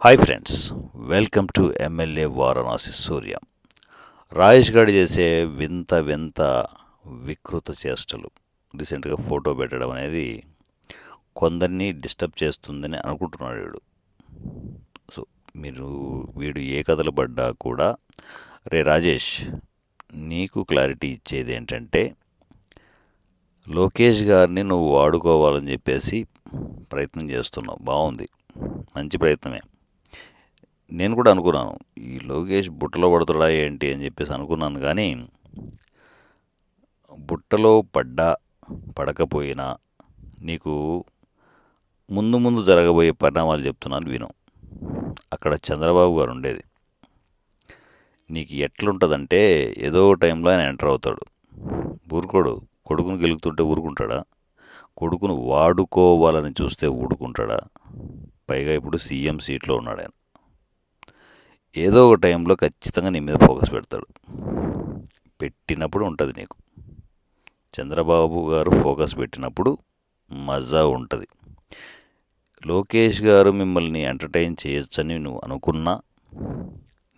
Hi friends welcome to MLA Varanasi Surya Rajesh garu చేసే వింత వింత వికృత చేష్టలు. రీసెంట్గా ఫోటో పెట్టడం అనేది కొందరిని డిస్టర్బ్ చేస్తుందని అనుకుంటున్నాడు వీడు. సో మీరు వీడు ఏ కథలు పడ్డా కూడా రే రాజేష్ నీకు క్లారిటీ ఇచ్చేది ఏంటంటే లోకేష్ గారిని నువ్వు వాడుకోవాలని చెప్పేసి ప్రయత్నం చేస్తున్నావు. బాగుంది. మంచి ప్రయత్నమే. నేను కూడా అనుకున్నాను ఈ లోకేష్ బుట్టలో పడుతుడా ఏంటి? అని చెప్పేసి అనుకున్నాను కానీ బుట్టలో పడ్డా పడకపోయినా నీకు ముందు ముందు జరగబోయే పరిణామాలు చెప్తున్నాను విను. అక్కడ చంద్రబాబు గారు ఉండేది. నీకు ఎట్లుంటుందంటే ఏదో టైంలో ఆయన ఎంటర్ అవుతాడు. ఊరుకోడు కొడుకును గెలుగుతుంటే ఊరుకుంటాడా? కొడుకును వాడుకోవాలని చూస్తే ఊడుకుంటాడా పైగా ఇప్పుడు సీఎం సీట్లో ఉన్నాడు ఆయన. ఏదో ఒక టైంలో ఖచ్చితంగా నీ మీద ఫోకస్ పెడతాడు. పెట్టినప్పుడు ఉంటుంది నీకు. చంద్రబాబు గారు ఫోకస్ పెట్టినప్పుడు మజా ఉంటుంది. లోకేష్ గారు మిమ్మల్ని ఎంటర్టైన్ చేయొచ్చని నువ్వు అనుకున్నా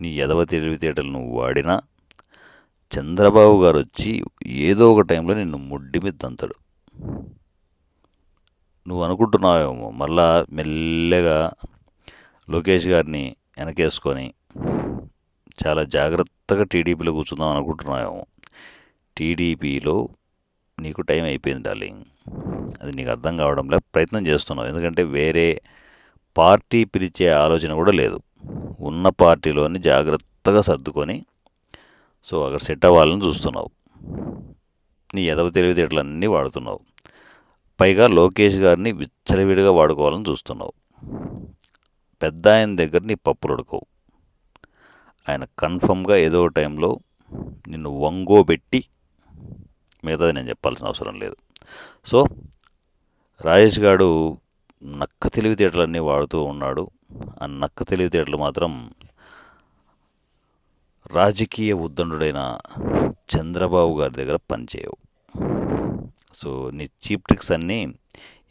నీ ఎదవ తెలివితేటలు నువ్వు వాడినా చంద్రబాబు గారు వచ్చి ఏదో ఒక టైంలో నిన్ను ముడ్డి మీద దంతాడు. నువ్వు అనుకుంటున్నావేమో మళ్ళా మెల్లగా లోకేష్ గారిని వెనకేసుకొని చాలా జాగ్రత్తగా టీడీపీలో కూర్చుందాం అనుకుంటున్నాము టీడీపీలో నీకు టైం అయిపోయింది డార్లింగ్. అది నీకు అర్థం కావడంలో ప్రయత్నం చేస్తున్నావు. ఎందుకంటే వేరే పార్టీ పిలిచే ఆలోచన కూడా లేదు. ఉన్న పార్టీలోని జాగ్రత్తగా సర్దుకొని సో అక్కడ సెట్ అవ్వాలని చూస్తున్నావు. నీ ఎదవ తెలివితేటలన్నీ వాడుతున్నావు. పైగా లోకేష్ గారిని విచ్చలవిడిగా వాడుకోవాలని చూస్తున్నావు. పెద్ద ఆయన దగ్గర నీ పప్పులు ఉడకవు. ఆయన కన్ఫర్మ్గా ఏదో టైంలో నిన్ను వంగోబెట్టి మిగతాది నేను చెప్పాల్సిన అవసరం లేదు. సో రాజేష్ గారు నక్క తెలివితేటలన్నీ వాడుతూ ఉన్నాడు. ఆ నక్క తెలివితేటలు మాత్రం రాజకీయ ఉద్దండుడైన చంద్రబాబు గారి దగ్గర పనిచేయవు. సో నీ చీప్ ట్రిక్స్ అన్నీ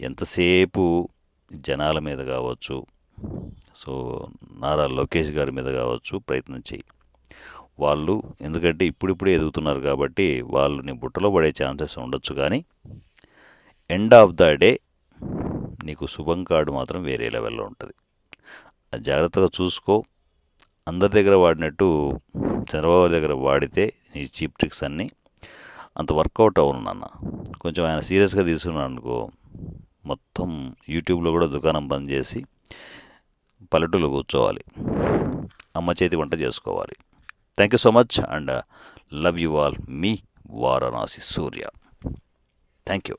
ఎంతసేపు జనాల మీద కావచ్చు సో నారా లోకేష్ గారి మీద కావచ్చు ప్రయత్నం చేయి వాళ్ళు ఎందుకంటే ఇప్పుడిప్పుడే ఎదుగుతున్నారు కాబట్టి వాళ్ళు నీ బుట్టలో పడే ఛాన్సెస్ ఉండొచ్చు కానీ ఎండ్ ఆఫ్ ద డే నీకు శుభం కార్డు మాత్రం వేరే లెవెల్లో ఉంటుంది. జాగ్రత్తగా చూసుకో. అందరి దగ్గర వాడినట్టు చంద్రబాబు దగ్గర వాడితే నీ చీప్ ట్రిక్స్ అన్నీ. అంత వర్కౌట్ అవును నాన్న. కొంచెం ఆయన సీరియస్గా తీసుకున్నాను అనుకో మొత్తం యూట్యూబ్లో కూడా దుకాణం బంద్ చేసి పల్లెటూరులో కూర్చోవాలి. అమ్మ చేతి వంట చేసుకోవాలి. Thank you so much and love you all me Varanasi Surya. Thank you